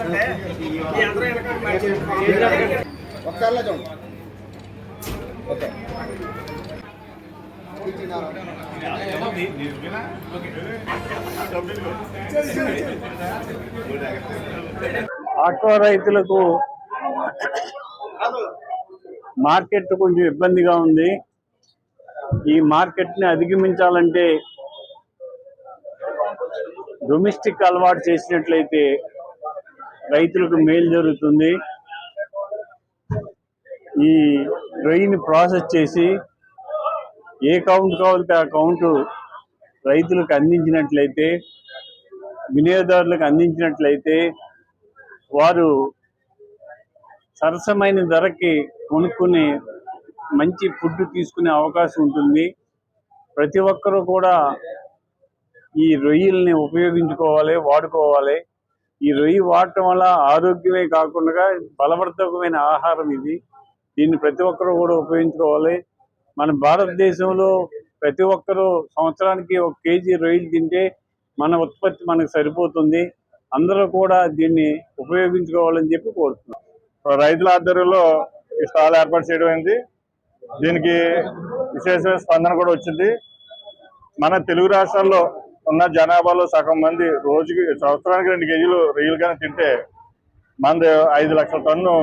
అన్న ఒకసారి చూడండి ఓకే రైతులకు మార్కెట్ కొంచెం ఇబ్బందిగా ఉంది. ఈ మార్కెట్ని అధిగమించాలంటే డొమెస్టిక్ అలవాటు చేసినట్లయితే రైతులకు మేలు జరుగుతుంది. ఈ రొయ్యని ప్రాసెస్ చేసి ఏ కౌంట్ కావాలితే ఆ రైతులకు అందించినట్లయితే వినియోగదారులకు అందించినట్లయితే వారు సరసమైన ధరకి కొనుక్కుని మంచి ఫుడ్ తీసుకునే అవకాశం ఉంటుంది. ప్రతి ఒక్కరూ కూడా ఈ రొయ్యల్ని ఉపయోగించుకోవాలి వాడుకోవాలి. ఈ రొయ్యి వాడటం వల్ల ఆరోగ్యమే కాకుండా బలవర్ధకమైన ఆహారం ఇది. దీన్ని ప్రతి ఒక్కరూ కూడా ఉపయోగించుకోవాలి. మన భారతదేశంలో ప్రతి ఒక్కరూ సంవత్సరానికి ఒక కేజీ రొయ్యలు తింటే మన ఉత్పత్తి మనకు సరిపోతుంది. అందరూ కూడా దీన్ని ఉపయోగించుకోవాలని చెప్పి కోరుతున్నాం. రైతుల ఆధ్వర్యంలో ఈ స్టాల్ ఏర్పాటు చేయడం అయింది దీనికి విశేషమైన స్పందన కూడా వచ్చింది. మన తెలుగు రాష్ట్రాల్లో ఉన్న జనాభాలో సగం మంది రోజుకి సంవత్సరానికి రెండు కేజీలు రొయ్యలు కానీ తింటే మన ఐదు లక్షల టన్ను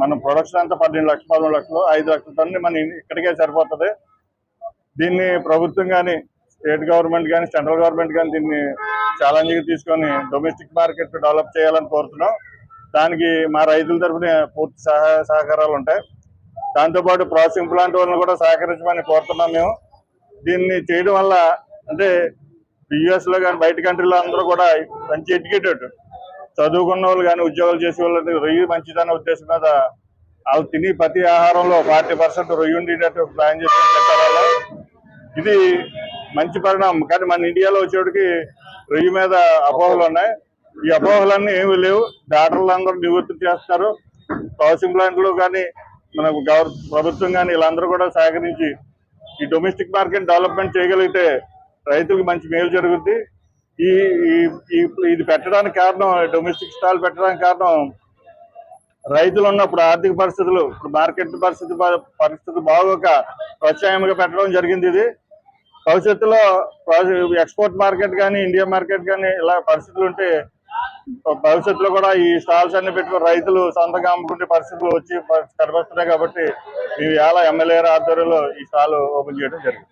మన ప్రొడక్షన్ అంతా పన్నెండు లక్షలు పదమూడు లక్షలు ఐదు లక్షల టన్ను మన ఇక్కడికే సరిపోతుంది. దీన్ని ప్రభుత్వం కానీ స్టేట్ గవర్నమెంట్ కానీ సెంట్రల్ గవర్నమెంట్ కానీ దీన్ని ఛాలెంజ్గా తీసుకొని డొమెస్టిక్ మార్కెట్ డెవలప్ చేయాలని కోరుతున్నాం. దానికి మా రైతుల తరఫున పూర్తి సహాయ సహకారాలు ఉంటాయి. దాంతోపాటు ప్రాసెసింగ్ ప్లాంట్ వాళ్ళని కూడా సహకరించమని కోరుతున్నాం మేము. దీన్ని చేయడం వల్ల అంటే యుఎస్లో కానీ బయట కంట్రీలో అందరూ కూడా మంచి ఎడ్యుకేటెడ్ చదువుకున్న వాళ్ళు కానీ ఉద్యోగాలు చేసే వాళ్ళు రొయ్యి మంచిదనే ఉద్దేశం మీద వాళ్ళు తిని ప్రతి ఆహారంలో ఫార్టీ పర్సెంట్ రొయ్యి ఉండేటట్టు ప్లాన్ చేసుకుని తింటారు ఇది మంచి పరిణామం. కానీ మన ఇండియాలో వచ్చేటికి రొయ్యి మీద అపోహలు ఉన్నాయి. ఈ అపోహలన్నీ ఏమీ లేవు. డాక్టర్లు అందరూ నివృత్తి చేస్తారు ప్రాసెసింగ్ ప్లాంట్లు కానీ మన గవర్ ప్రభుత్వం కానీ వీళ్ళందరూ కూడా సహకరించి ఈ డొమెస్టిక్ మార్కెట్ డెవలప్మెంట్ చేయగలిగితే రైతులకు మంచి మేలు జరుగుద్ది. ఈ ఇది పెట్టడానికి కారణం డొమెస్టిక్ స్టాల్ పెట్టడానికి కారణం రైతులు ఉన్నప్పుడు ఆర్థిక పరిస్థితులు ఇప్పుడు మార్కెట్ పరిస్థితి బా- పరిస్థితి బాగోక ప్రోత్సాహంగా పెట్టడం జరిగింది ఇది. భవిష్యత్తులో ఎక్స్పోర్ట్ మార్కెట్ కానీ ఇండియా మార్కెట్ కానీ ఇలా పరిస్థితులు ఉంటే భవిష్యత్తులో కూడా ఈ స్టాల్స్ అన్ని పెట్టుకుని రైతులు సొంతంగా అమ్ముకునే పరిస్థితులు వచ్చి కనిపిస్తున్నాయి కాబట్టి మేము ఎలా ఎమ్మెల్యే ఆధ్వర్యంలో ఈ స్టాల్ ఓపెన్ చేయడం జరిగింది